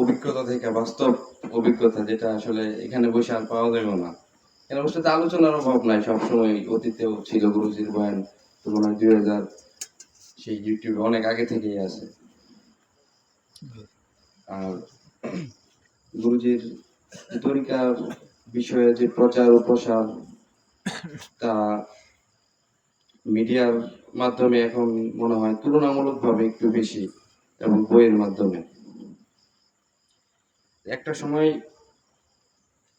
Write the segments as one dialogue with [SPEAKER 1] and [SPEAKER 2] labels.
[SPEAKER 1] অভিজ্ঞতা থেকে, বাস্তব অভিজ্ঞতা যেটা আসলে এখানে বসে আর পাওয়া যাবে না। এখানে বসে তো আলোচনার অভাব নাই, সবসময় অতীতেও ছিল গুরুজির বয়ান তো দুই হাজার সেই ইউটিউবে অনেক আগে থেকেই আছে। আর গুরুজির তরিকার বিষয়ে যে প্রচার ও প্রসার, তা মিডিয়ার মাধ্যমে এখন মনে হয় তুলনামূলকভাবে একটু বেশি এবং বইয়ের মাধ্যমে। একটা সময়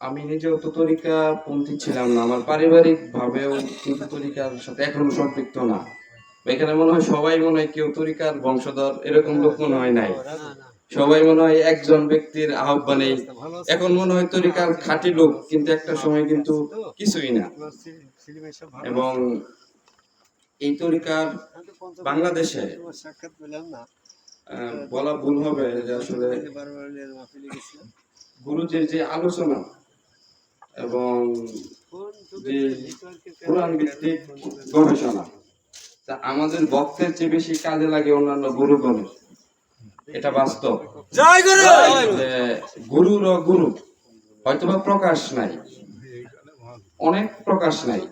[SPEAKER 1] আমি নিজেও তো তরিকা পন্থী ছিলাম না আমার পারিবারিক ভাবেও কিন্তু তরিকার সাথে এখনও সম্পৃক্ত না। এখানে মনে হয় সবাই মনে হয় কেউ তরিকার বংশধর এরকম লোক মনে হয় নাই। সবাই মনে হয় একজন ব্যক্তির আহ্বানে এখন মনে হয় তরিকার খাঁটি লোক কিন্তু একটা সময় কিন্তু কিছুই না। এবং এই তরিকার বাংলাদেশে বলা ভুল হবে যে আসলে গুরুজির যে আলোচনা এবং যে কোরআন ভিত্তিক গবেষণা তা আমাদের বক্তের চেয়ে বেশি কাজে লাগে অন্যান্য গুরুগণের এটা বাস্তব।
[SPEAKER 2] গুরু!
[SPEAKER 1] গুরুর গুরু হয়তোবা প্রকাশ নাই। অনেক প্রকাশ নাই।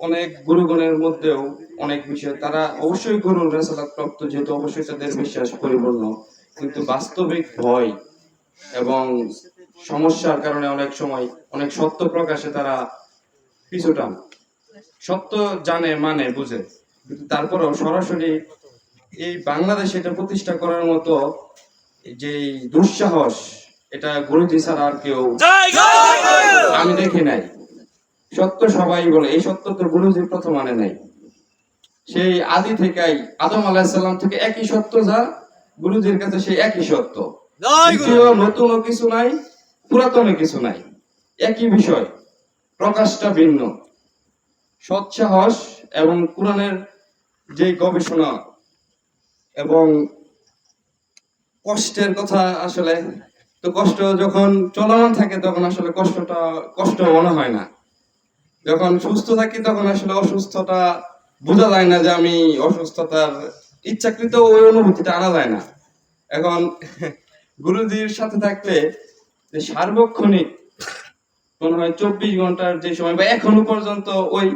[SPEAKER 1] অনেক গুরুগণের মধ্যেও অনেক বিষয়। তারা অবশ্যই গুরুর রেসালাত প্রাপ্ত যেহেতু অবশ্যই তাদের বিশ্বাস পরিপূর্ণ। কিন্তু বাস্তবিক ভয় এবং সমস্যার কারণে অনেক সময় অনেক সত্য প্রকাশে তারা পিছুটান। সত্য জানে মানে বুঝে। কিন্তু তারপরেও সরাসরি এই বাংলাদেশে এটা প্রতিষ্ঠা করার মতো যে দুঃসাহস এটা গুরুজি ছাড়া আর কেউ আমি দেখি নাই। সত্য সবাই বলে এই সত্য তো গুরুজি প্রথম আনে নাই। সেই আদি থেকেই আদম আলাহিসাল্লাম থেকে একই সত্য যা গুরুজির কাছে সেই একই সত্য।
[SPEAKER 2] জয় গুরু
[SPEAKER 1] দ্বিতীয় নতুন কিছু নাই পুরাতন কিছু নাই। একই বিষয় প্রকাশটা ভিন্ন। সৎসাহস এবং কোরআনের যে গবেষণা এবং কষ্টের কথা আসলে তো কষ্ট যখন চলমান থাকে তখন আসলে কষ্টটা কষ্ট মনে হয় না। যখন সুস্থ থাকি তখন আসলে অসুস্থতা বোঝা যায় না যে আমি অসুস্থতার ইচ্ছাকৃত ওই অনুভূতিটা আনা যায় না। এখন গুরুজির সাথে থাকলে যে সার্বক্ষণিক মনে হয় চব্বিশ ঘণ্টার যে সময় বা এখনও পর্যন্ত ওই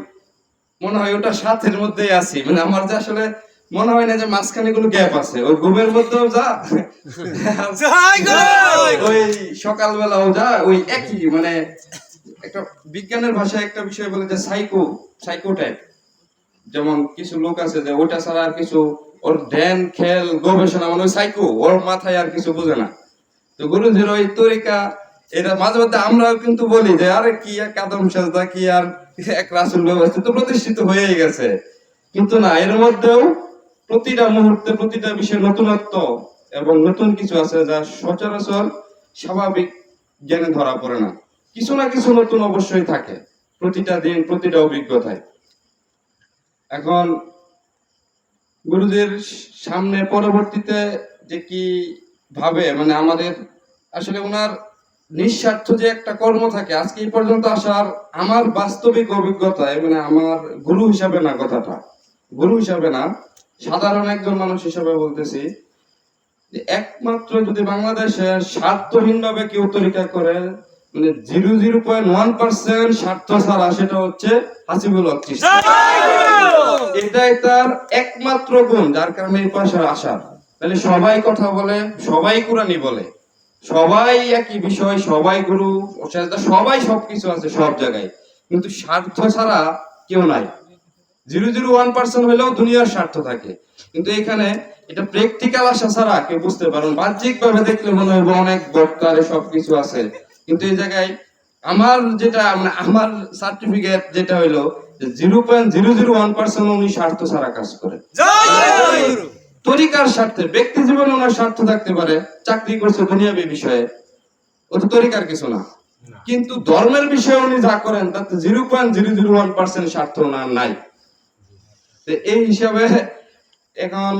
[SPEAKER 1] মনে হয় ওটা সাথের মধ্যেই আছি। মানে আমার যে আসলে মনে হয় না যে মাঝখানে কোনো গ্যাপ আছে। ওই ঘুমের মধ্যেও যা ওই সকালবেলাও যা ওই একই মানে একটা বিজ্ঞানের ভাষায় একটা বিষয় বলে যে সাইকো সাইকো টাইপ যেমন কিছু লোক আছে যে ওটা ছাড়া আর কিছু ওর ধ্যান, খেল, গবেষণা মানে সাইকো ওর মাথায় আর কিছু বোঝে না। তো গুরুজির ওই তরিকা, এটা মাঝে মধ্যে আমরাও কিন্তু বলি যে, আরে কি এক আদম সাজদা, কি আর এক রাসুল ব্যবস্থা? তো প্রতিষ্ঠিত হয়েই গেছে। কিন্তু না, এর মধ্যেও প্রতিটা মুহূর্তে প্রতিটা বিষয়ে নতুনত্ব এবং নতুন কিছু আছে যা সচরাচর স্বাভাবিক জ্ঞানে ধরা পড়ে না। কিছু না কিছু নতুন অবশ্যই থাকে। প্রতিটা দিন, প্রতিটা অভিজ্ঞতায়। এখন গুরুদের সামনে পরবর্তীতে যে কি ভাবে মানে আমাদের আসলে ওনার নিঃস্বার্থ যে একটা কর্ম থাকে, আজকে এই পর্যন্ত আসার আমার বাস্তবিক অভিজ্ঞতায় মানে আমার গুরু হিসাবে না কথাটা। গুরু হিসাবে না, সাধারণ একজন মানুষ হিসাবে বলতেছি একমাত্র যদি বাংলাদেশে স্বার্থহীন ভাবে কেউ তরিকা করে মানে zero zero point one percent স্বার্থ ছাড়া সেটা হচ্ছে হাসিবুল হক এটাই তার একমাত্র গুণ, যার কারণে এই পাশে আসার। তাহলে সবাই কথা বলে, সবাই কোরআনই বলে। সবাই একই বিষয়, সবাই গুরু সবাই সবকিছু আছে সব জায়গায়। কিন্তু স্বার্থ ছাড়া কেউ নাই। জিরো জিরো ওয়ান পার্সেন্ট হলেও দুনিয়ার স্বার্থ থাকে। কিন্তু এখানে এটা প্র্যাকটিক্যাল আসা ছাড়া কেউ বুঝতে পারেন বাহ্যিক ভাবে দেখলে মনে হবে অনেক বক্তারে সবকিছু আছে। কিন্তু এই জায়গায় আমার যেটা মানে আমার সার্টিফিকেট যেটা হইল zero point zero zero one percent উনি স্বার্থ ছাড়া কাজ করে। তরিকার স্বার্থে ব্যক্তি জীবনে ওনার স্বার্থ থাকতে পারে চাকরি করছে দুনিয়াবী বিষয়ে ও তো তরিকার কিছু না। কিন্তু ধর্মের বিষয়ে উনি যা করেন তাতে zero point zero zero one percent স্বার্থ ওনার নাই। এই হিসাবে এখন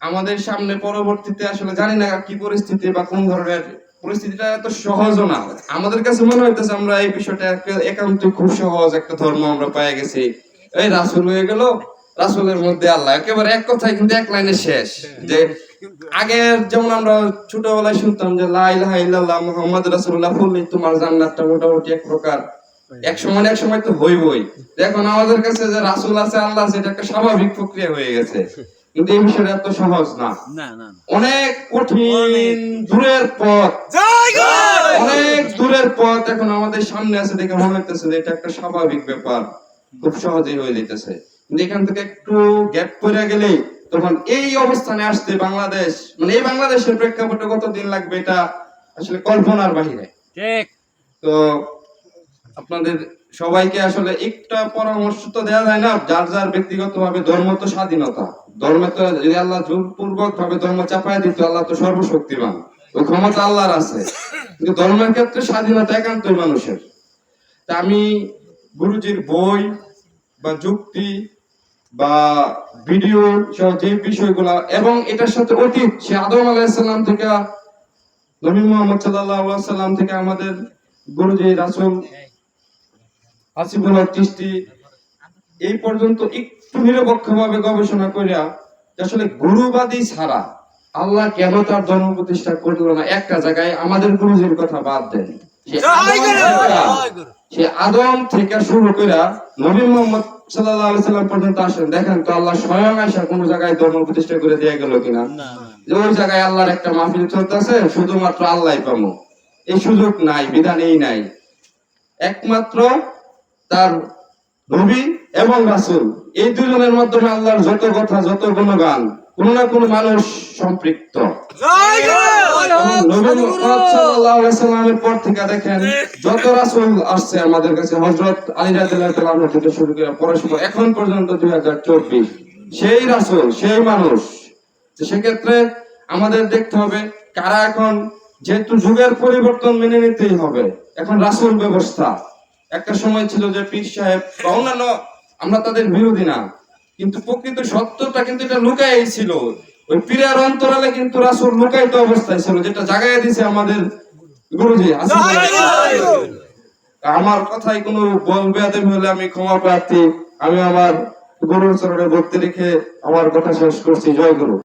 [SPEAKER 1] আমাদের সামনে পরবর্তীতে আসলে জানি না কি পরিস্থিতি বা কোন ধরনের পরিস্থিতিটা এত সহজও না। আমাদের কাছে মনে হইতেছে আমরা এই বিষয়টা একান্ত খুব সহজ একটা ধর্ম আমরা পেয়ে গেছি। এই রাসুল হয়ে গেল, রাসুলের মধ্যে আল্লাহ। একেবারে এক কিন্তু এক লাইনে শেষ। যে আগের যেমন আমরা ছোটবেলায় শুনতাম যে, লা ইলাহা ইল্লাল্লাহ মুহাম্মদ রাসূলুল্লাহ বললেই তোমার জান্নাতটা মোটামুটি এক প্রকার। এক সময় এক সময় তো হইবই। এখন আমাদের কাছে যে রাসূল আছে, আল্লাহ আছে, এটা একটা স্বাভাবিক প্রক্রিয়া হয়ে গেছে। কিন্তু এই বিষয়টা এত সহজ না। অনেক কঠিন দূরের পথ। অনেক দূরের পথ এখন আমাদের সামনে আছে দেখে মনে হইতেছে যে এটা একটা স্বাভাবিক ব্যাপার। খুব সহজেই হয়ে যেতেছে। কিন্তু এখান থেকে একটু গ্যাপ করে গেলেই তখন এই অবস্থানে আসতে বাংলাদেশ মানে এই বাংলাদেশের প্রেক্ষাপটে কত দিন লাগবে এটা আসলে কল্পনার বাহিরে।
[SPEAKER 2] ঠিক।
[SPEAKER 1] তো আপনাদের সবাইকে আসলে একটা পরামর্শ তো দেওয়া যায় না, যার যার ব্যক্তিগত ভাবে ধর্ম তো স্বাধীনতা। ধর্মে তো যদি আল্লাহ জোরপূর্বক ভাবে ধর্ম চাপায় দিত, আল্লাহ তো সর্বশক্তিমান। ওই ক্ষমতা আল্লাহর আছে। কিন্তু ধর্মের ক্ষেত্রে স্বাধীনতা একান্তই মানুষের। তা আমি গুরুজির বই বা যুক্তি বা ভিডিও যে বিষয়গুলা, এবং এটার সাথে অতীত, সে আদম আলাইসাল্লাম থেকে, নবী মোহাম্মদ আলাইহি সাল্লাম থেকে আমাদের গুরুজি রাসূল হক চিশতি এই পর্যন্ত একটু নিরপেক্ষভাবে গবেষণা করিয়া আসলে গুরুবাদী ছাড়া আল্লাহ কেন তার ধর্ম প্রতিষ্ঠা করল না? একটা জায়গায় আমাদের গুরুজির কথা বাদ দেন। সে আদম থেকে- শুরু করে নবী মোহাম্মদ সাল্লাম পর্যন্ত আসেন। দেখেন তো আল্লাহ স্বয়ং আয়সা কোন জায়গায় ধর্ম প্রতিষ্ঠা করে দিয়ে গেল কিনা? যে ওই জায়গায় আল্লাহর একটা মাহফিল চলতেছে শুধুমাত্র আল্লাহই পাবো। এই সুযোগ নাই বিধান এই নাই। একমাত্র তার নবী এবং রাসূল। এই দুজনের মাধ্যমে আল্লাহর যত কথা যত গুণগান কোন না কোন মানুষ সম্পৃক্ত। সাল্লামের পর থেকে দেখেন যত রাসূল আসছে আমাদের কাছে হযরত আলী রাদিয়াল্লাহু থেকে শুরু করে পরস্পর এখন পর্যন্ত 2024 সেই রাসূল সেই মানুষ তো সেক্ষেত্রে আমাদের দেখতে হবে কারা এখন যেহেতু যুগের পরিবর্তন মেনে নিতেই হবে। এখন রাসূল ব্যবস্থা। একটা সময় ছিল যে পীর সাহেব, বা অন্যান্য, আমরা তাদের বিরোধী না, কিন্তু প্রকৃত সত্যটা কিন্তু এটা লুকাই ছিল। ওই পীরের অন্তরালে কিন্তু রাসূল লুকায়িত অবস্থায় ছিল, যেটা জাগাইয়া দিছে আমাদের গুরুজি আমার কথায় কোনো বল বেয়াদবি হলে আমি ক্ষমা প্রার্থী, আমি আমার গুরুর চরণে ভক্তি রেখে আমার কথা শেষ করছি। জয় গুরু।